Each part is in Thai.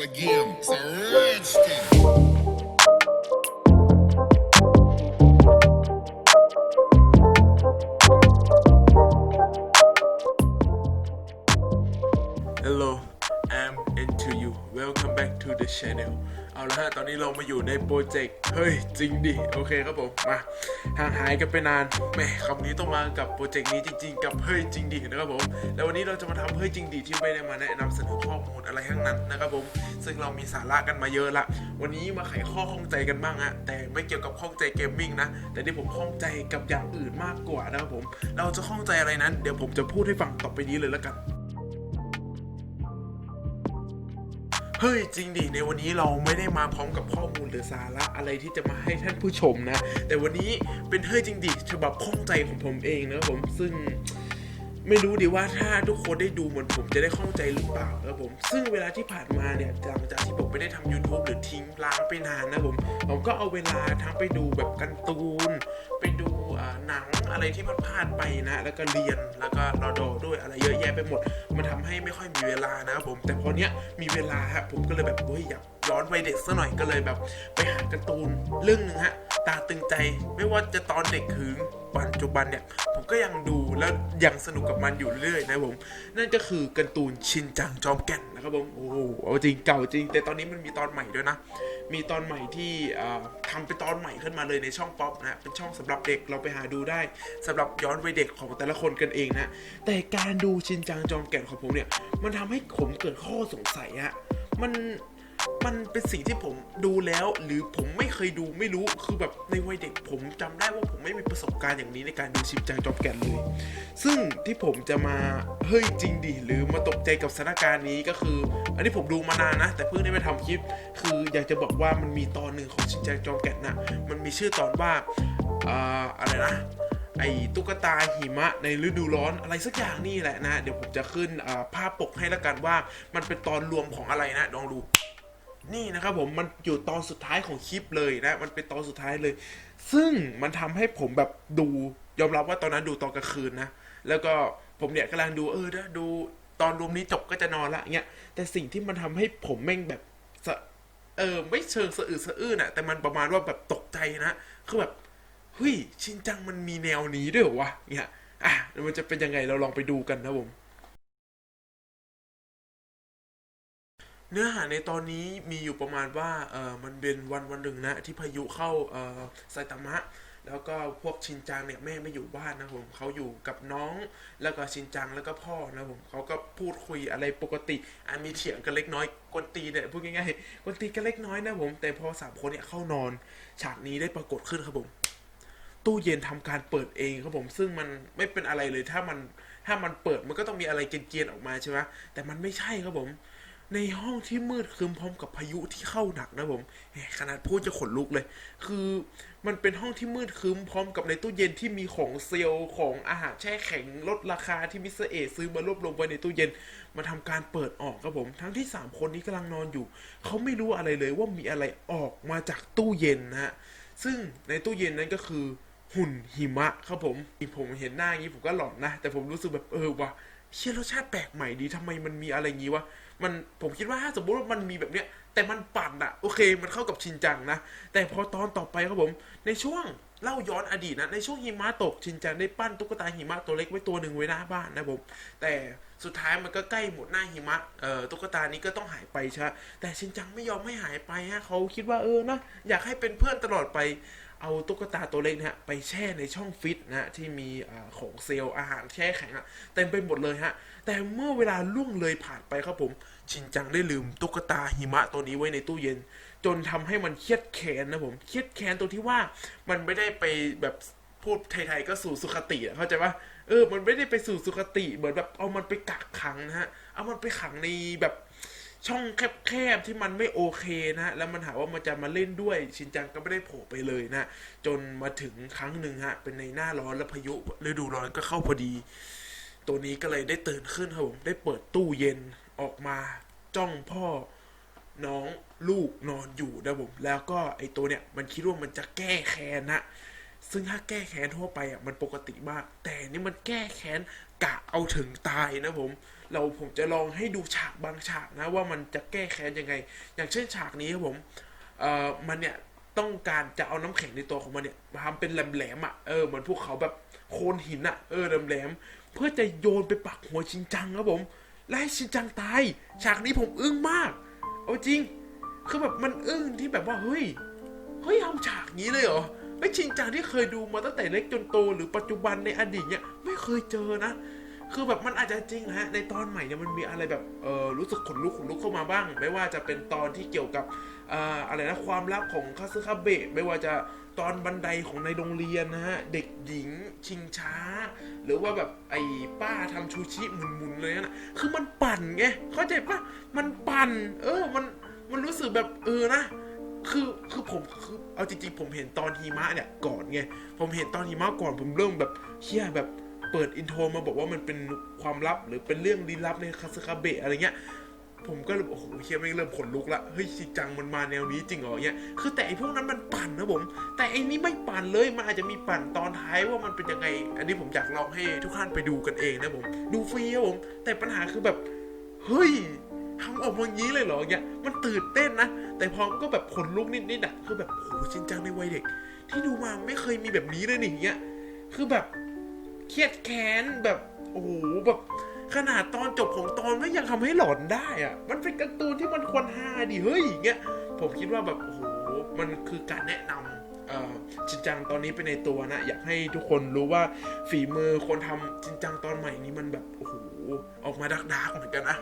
start again. It's a rich thing. ฮัลโหล I'm into you welcome back to the channel เอาละฮะ ตอนนี้เรามาอยู่ในโปรเจกต์ เฮ้ย จริงดิ โอเคครับผม มาห่างหายกันไปนานแหมคำนี้ต้องมากับโปรเจกต์นี้จริง ๆ กับเฮ้ยจริงดินะครับผม แล้ววันนี้เราจะมาทำเฮ้ยจริงดิที่ไม่ได้มาแนะนำเสนอข้อมูลอะไรทั้งนั้นนะครับผม ซึ่งเรามีสาระกันมาเยอะละ วันนี้มาไขข้อข้องใจกันบ้างฮะแต่ไม่เกี่ยวกับข้องใจเกมมิ่งนะ แต่ที่ผมข้องใจกับอย่างอื่นมากกว่านะครับผม เราจะข้องใจอะไรนั้น เดี๋ยวผมจะพูดให้ฟังต่อไปนี้เลยแล้วกัน เฮ้ยจริงดิในวันนี้เราไม่ได้มาพร้อมกับข้อมูลหรือสาระอะไรที่จะมาให้ท่านผู้ชมนะ แต่วันนี้เป็นเฮ้ยจริงดิฉบับข้องใจของผมเองนะครับผมซึ่งไม่รู้ดิว่าถ้าทุกคนได้ดูเหมือนผมจะได้ข้องใจหรือเปล่านะครับผม ซึ่งเวลาที่ผ่านมาเนี่ยหลังจากที่ผมไม่ได้ทำ YouTube หรือทิ้งล้างไปนานนะผม ผมก็เอาเวลาทั้งไปดูแบบการ์ตูน ไปดูหนัง อะไรที่มันพลาดไปนะ แล้วก็เรียนแล้วก็รอดอด้วยอะไรเยอะแยะไปหมด มันทำให้ไม่ค่อยมีเวลานะผมแต่พอเนี้ยมีเวลาฮะผมก็เลยแบบเฮ้ยอยากย้อนวัยเด็กซะหน่อยก็เลยแบบ ไปหาการ์ตูนเรื่องหนึ่งฮะ ตาตึงใจ ไม่ว่าจะตอนเด็กถึงปัจจุบันเนี่ย ผมก็ยังดูแล้วยังสนุกกับมันอยู่เรื่อยนะผม นั่นก็คือการ์ตูนชินจังจอมแก่นนะครับผมโอ้โหเอาจริงเก่าจริง แต่ตอนนี้มันมีตอนใหม่ด้วยนะ มีตอนใหม่ที่อ่าทำเป็นตอนใหม่ขึ้นมาเลยในช่องป๊อปนะเป็นช่องสำหรับเด็กเราไปหาดูได้สำหรับย้อนวัยเด็กของแต่ละคนกันเองนะแต่การดูชินจังจอมแก่นของผมเนี่ยมันทำให้ผมเกิดข้อสงสัยอะมัน มันเป็นสิ่งที่ผมดูแล้ว หรือผมไม่เคยดูไม่รู้คือแบบในวัยเด็กผมจำได้ว่าผมไม่มีประสบการณ์อย่างนี้ในการดูชินจังจอมแก่นเลย ซึ่งที่ผมจะมาเฮ้ยจริงดิหรือมาตกใจกับสถานการณ์นี้ก็คือ อันนี้ผมดูมานานนะ แต่เพิ่งได้ไปทำคลิป คืออยากจะบอกว่ามันมีตอนหนึ่งของชินจังจอมแก่นนะมันมีชื่อตอนว่าอ่อะไรนะไอ้ตุ๊กตาหิมะในฤดูร้อนอะไรสักอย่างนี่แหละนะ เดี๋ยวผมจะขึ้นภาพปกให้แล้วกันว่ามันเป็นตอนรวมของอะไรนะลองดู นี่นะครับผมมันอยู่ตอนสุดท้ายของคลิปเลยนะ มันเป็นตอนสุดท้ายเลย ซึ่งมันทำให้ผมแบบดูยอมรับว่าตอนนั้นดูตอนกลางคืนนะ แล้วก็ผมเนี่ยกำลังดูเออนะดูตอนรวมนี้จบก็จะนอนละเงี้ยแต่สิ่งที่มันทำให้ผมแม่งแบบเออไม่เชิงสะอึกสะอื้นอะแต่มันประมาณว่าแบบตกใจนะคือแบบเฮ้ยชินจังมันมีแนวนี้ด้วยวะเนี่ยอะมันจะเป็นยังไงเราลองไปดูกันนะผม เนื้อหาในตอนนี้มีอยู่ประมาณว่าเออมันเป็นวันวันหนึ่งนะที่พายุเข้าเออไซตามะ แล้วก็พวกชินจังเนี่ยแม่ไม่อยู่บ้านนะผมเขาอยู่กับน้องแล้วก็ชินจังแล้วก็พ่อนะผมเขาก็พูดคุยอะไรปกติอะมีเถียงกันเล็กน้อยกวนตีเนี่ยพูดง่ายๆกวนตีกันเล็กน้อยนะผมแต่พอสามคนเนี่ยเข้านอน ฉากนี้ได้ปรากฏขึ้นครับผมตู้เย็นทำการเปิดเองครับผม ซึ่งมันไม่เป็นอะไรเลยถ้ามันถ้ามันเปิดมันก็ต้องมีอะไรเกรียนๆออกมาใช่ไหมแต่มันไม่ใช่ครับผม ในห้องที่มืดครึมพร้อมกับพายุที่เข้าหนักนะผมขนาดพูดจะขนลุกเลย คือมันเป็นห้องที่มืดครึมพร้อมกับในตู้เย็นที่มีของเซลล์ของอาหารแช่แข็งลดราคาที่มิสเตอร์เอซื้อมารวบรวมไว้ในตู้เย็นมาทำการเปิดออกครับผม ทั้งที่สามคนนี้กำลังนอนอยู่ เขาไม่รู้อะไรเลยว่ามีอะไรออกมาจากตู้เย็นนะฮะซึ่งในตู้เย็นนั้นก็คือหุ่นหิมะครับผมผมเห็นหน้าอย่างนี้ผมก็หลอนนะ แต่ผมรู้สึกแบบเออว่ะ เชื่อรสชาติแปลกใหม่ดีทำไมมันมีอะไรอย่างงี้วะมันผมคิดว่าถ้าสมมติว่ามันมีแบบเนี้ย แต่มันปั่นอะโอเค มันเข้ากับชินจังนะ แต่พอตอนต่อไปครับผม ในช่วงเล่าย้อนอดีตนะ ในช่วงหิมะตกชินจังได้ปั้นตุ๊กตาหิมะตัวเล็กไว้ตัวหนึ่งไว้หน้าบ้านนะผม แต่สุดท้ายมันก็ใกล้หมดหน้าหิมะเอ่อตุ๊กตานี้ก็ต้องหายไปใช่ไหมแต่ชินจังไม่ยอมให้หายไปฮะเขาคิดว่าเออนะอยากให้เป็นเพื่อนตลอดไป เอาตุ๊กตาตัวเล็กนะฮะไปแช่ในช่องฟิตนะฮะที่มีของเซลล์อาหารแช่แข็งอะเต็มไปหมดเลยฮะ แต่เมื่อเวลาล่วงเลยผ่านไปครับผม ชินจังได้ลืมตุ๊กตาหิมะตัวนี้ไว้ในตู้เย็น จนทำให้มันเครียดแค้นนะผมเครียดแค้นตรงที่ว่ามันไม่ได้ไปแบบพูดไทยๆก็สู่สุขติเข้าใจปะเออ มันไม่ได้ไปสู่สุขติเหมือนแบบเอามันไปกักขังนะฮะเอามันไปขังในแบบ ช่องแคบๆที่มันไม่โอเคนะ แล้วมันหาว่ามันจะมาเล่นด้วย ชินจังก็ไม่ได้โผล่ไปเลยนะ จนมาถึงครั้งหนึ่งฮะ เป็นในหน้าร้อนแล้วพายุฤดูร้อนก็เข้าพอดี ตัวนี้ก็เลยได้ตื่นขึ้นครับผม ได้เปิดตู้เย็นออกมาจ้องพ่อน้องลูกนอนอยู่นะผม แล้วก็ไอตัวเนี่ยมันคิดว่ามันจะแก้แค้นนะ ซึ่งถ้าแก้แค้นทั่วไปอะมันปกติมาก แต่นี่มันแก้แค้นกะเอาถึงตายนะผม เราผมจะลองให้ดูฉากบางฉากนะว่ามันจะแก้แค้นยังไง อย่างเช่นฉากนี้ครับผมเอ่อมันเนี่ยต้องการจะเอาน้ำแข็งในตัวของมันเนี่ยมาทำเป็นแหลมๆอะเออเหมือนภูเขาแบบโคนหินอะเออแหลมๆเพื่อจะโยนไปปักหัวชินจังครับผมและให้ชินจังตาย ฉากนี้ผมอึ้งมาก เอาจริง คือแบบมันอึ้งที่แบบว่าเฮ้ย เฮ้ยทำฉากนี้เลยเหรอ ไอ้ชินจังที่เคยดูมาตั้งแต่เล็กจนโตหรือปัจจุบันในอดีตเนี่ยไม่เคยเจอนะ คือแบบมันอาจจะจริงนะฮะในตอนใหม่เนี่ยมันมีอะไรแบบเออรู้สึกขนลุกขนลุกเข้ามาบ้าง ไม่ว่าจะเป็นตอนที่เกี่ยวกับอ่ออะไรนะความลับของคาซึคาเบะไม่ว่าจะตอนบันไดของในโรงเรียนนะฮะเด็กหญิงชิงช้า หรือว่าแบบไอ้ป้าทำชูชิหมุนๆเลยนะคือมันปั่นไงเข้าใจปะมันปั่น เออมันมันรู้สึกแบบเออนะ คือคือผมคือเอาจริงๆ ผมเห็นตอนหิมะเนี่ยก่อนไงผมเห็นตอนหิมะก่อนผมเริ่มแบบเฮียแบบเปิดอินโทรมาบอกว่ามันเป็นความลับหรือเป็นเรื่องลี้ลับในคาสคาเบะอะไรเงี้ยผมก็เลยโอ้โหเฮียไม่เริ่มขนลุกละเฮ้ยชิจังมันมาแนวนี้จริงเหรอเงี้ยคือแต่ไอพวกนั้นมันปั่นนะผม แต่ไอนี้ไม่ปั่นเลยมันอาจจะมีปั่นตอนท้ายว่ามันเป็นยังไง อันนี้ผมอยากลองให้ทุกท่านไปดูกันเองนะผม ดูฟรีครับผม แต่ปัญหาคือแบบเฮ้ย ทำออกมาอย่างนี้เลยเหรอเนี่ยมันตื่นเต้นนะ แต่พอก็แบบขนลุกนิดๆอะคือแบบโหชินจังในวัยเด็ก ที่ดูมาไม่เคยมีแบบนี้เลยนี่เงี้ยคือแบบเครียดแค้นแบบโอ้โหแบบขนาดตอนจบของตอนไม่ยังทำให้หลอนได้อะมันเป็นการ์ตูนที่มันควรฮาดิเฮ้ยอย่างเงี้ยผมคิดว่าแบบโอ้โหมันคือการแนะนำ เอ่อชินจังตอนนี้เป็นในตัวนะ อยากให้ทุกคนรู้ว่าฝีมือคนทำชินจังตอนใหม่นี้มันแบบโอ้โหออกมาดักดาร์กเหมือนกันนะ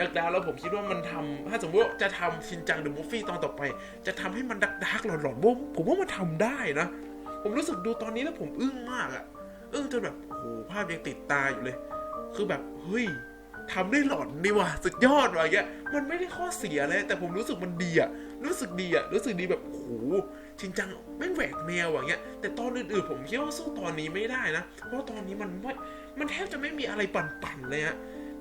ดักดาร์กแล้วผมคิดว่ามันทำถ้าสมมติว่าจะทำชินจังเดอะมูฟฟี่ตอนต่อไป จะทำให้มันดักดาร์กหลอนๆผมผมว่ามันทำได้นะ ผมรู้สึกดูตอนนี้แล้วผมอึ้งมากอะอึ้งจนแบบโอ้โหภาพยังติดตาอยู่เลย คือแบบเฮ้ยทำได้หลอนดีว่ะสุดยอดว่ะอย่างเงี้ยมันไม่ได้ข้อเสียเลย แต่ผมรู้สึกมันดีอะรู้สึกดีอะรู้สึกดีแบบโอ้โห ชินจังแม่งแหวกแนวอย่างเงี้ย แต่ตอนอื่นๆผมคิดว่าสู้ตอนนี้ไม่ได้นะ เพราะตอนนี้มันไม่มันแทบจะไม่มีอะไรปั่นๆเลยฮะ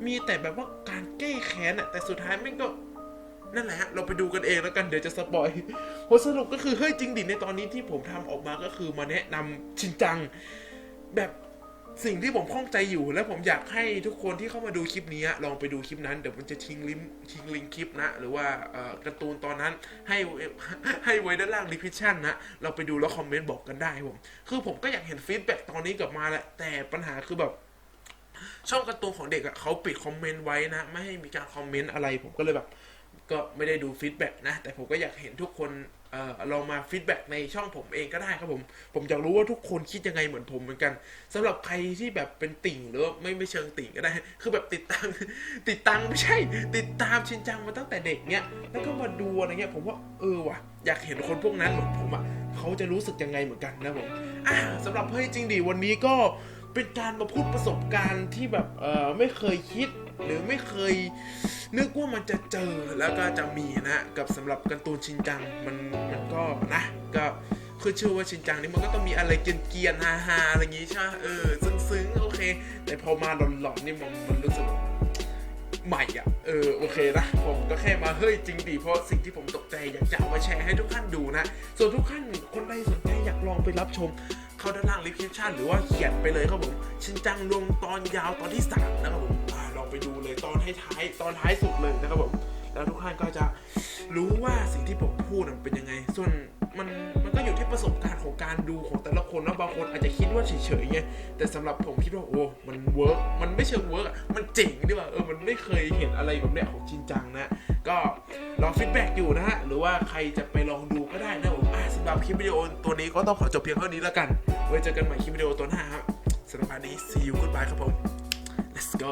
มีแต่แบบว่าการแก้แค้นอะแต่สุดท้ายแม่งก็นั่นแหละฮะเราไปดูกันเองแล้วกันเดี๋ยวจะสปอยผลสรุปก็คือเฮ้ยจริงดิในตอนนี้ที่ผมทำออกมาก็คือมาแนะนำชินจังแบบ สิ่งที่ผมข้องใจอยู่และผมอยากให้ทุกคนที่เข้ามาดูคลิปนี้ลองไปดูคลิปนั้นเดี๋ยวมันจะทิ้งลิงก์ทิ้งลิงก์คลิปนะ หรือว่าการ์ตูนตอนนั้นให้ให้ไว้ด้านล่างดีพิชชั่นนะ เราไปดูแล้วคอมเมนต์บอกกันได้ผมคือผมก็อยากเห็นฟีดแบ็กตอนนี้กลับมาแหละแต่ปัญหาคือแบบช่องการ์ตูนของเด็กอะเขาปิดคอมเมนต์ไว้นะ ไม่ให้มีการคอมเมนต์อะไร ผมก็เลยแบบ ก็ไม่ได้ดูฟีดแบ็กนะแต่ผมก็อยากเห็นทุกคน เอ่อลองมาฟีดแบ็กในช่องผมเองก็ได้ครับผม ผมอยากรู้ว่าทุกคนคิดยังไงเหมือนผมเหมือนกันสำหรับใครที่แบบเป็นติ่งหรือไม่ไม่เชิงติ่งก็ได้ คือแบบติดตามติดตามไม่ใช่ ติดตามชินจังมาตั้งแต่เด็กเนี้ยแล้วก็มาดูอะไรเงี้ยผมว่าเออว่ะอยากเห็นคนพวกนั้นเหมือนผมอะเขาจะรู้สึกยังไงเหมือนกันนะผมอะสำหรับเฮ้ยจริงดิวันนี้ก็เป็นการมาพูดประสบการณ์ที่แบบเออไม่เคยคิด หรือไม่เคยนึกว่ามันจะเจอแล้วก็จะมีนะกับสำหรับการ์ตูนชินจังมันมันก็นะก็คือเชื่อว่าชินจังนี่มันก็ต้องมีอะไรเกียนๆฮาๆอะไรอย่างงี้ใช่ไหมเออซึ้งๆโอเค แต่พอมาหลอนๆนี่มันมันรู้สึกใหม่อะ เออ โอเคนะ ผมก็แค่มา เฮ้ย จริงดิ เพราะสิ่งที่ผมตกใจอยากจะเอามาแชร์ให้ทุกท่านดูนะ ส่วนทุกท่าน คนใดสนใจอยากลองไปรับชม เข้าด้านล่างลิฟต์ชั่นหรือว่าเขียนไปเลยครับผม ชินจังลงตอนยาวตอนที่สามนะครับผมอ่าลอง ไปดูเลยตอนท้ายตอนท้ายสุดเลยนะครับผมแล้วทุกท่านก็จะรู้ว่าสิ่งที่ผมพูดมันเป็นยังไง ส่วนมันมันก็อยู่ที่ประสบการณ์ของการดูของแต่ละคนนะบางคนอาจจะคิดว่าเฉยๆไงแต่สำหรับผมคิดว่าโอ้ มันเวิร์กมันไม่เชิงเวิร์กมันเจ๋งดีว่าเออมันไม่เคยเห็นอะไรแบบเนี้ยของชินจังนะก็ลองฟีดแบ็กอยู่นะฮะหรือว่าใครจะไปลองดูก็ได้นะผมอะสำหรับคลิปวิดีโอตัวนี้ก็ต้องขอจบเพียงเท่านี้แล้วกันไว้เจอกันใหม่คลิปวิดีโอตัวหน้าครับสำหรับวันนี้ see you goodbye ครับผม let's go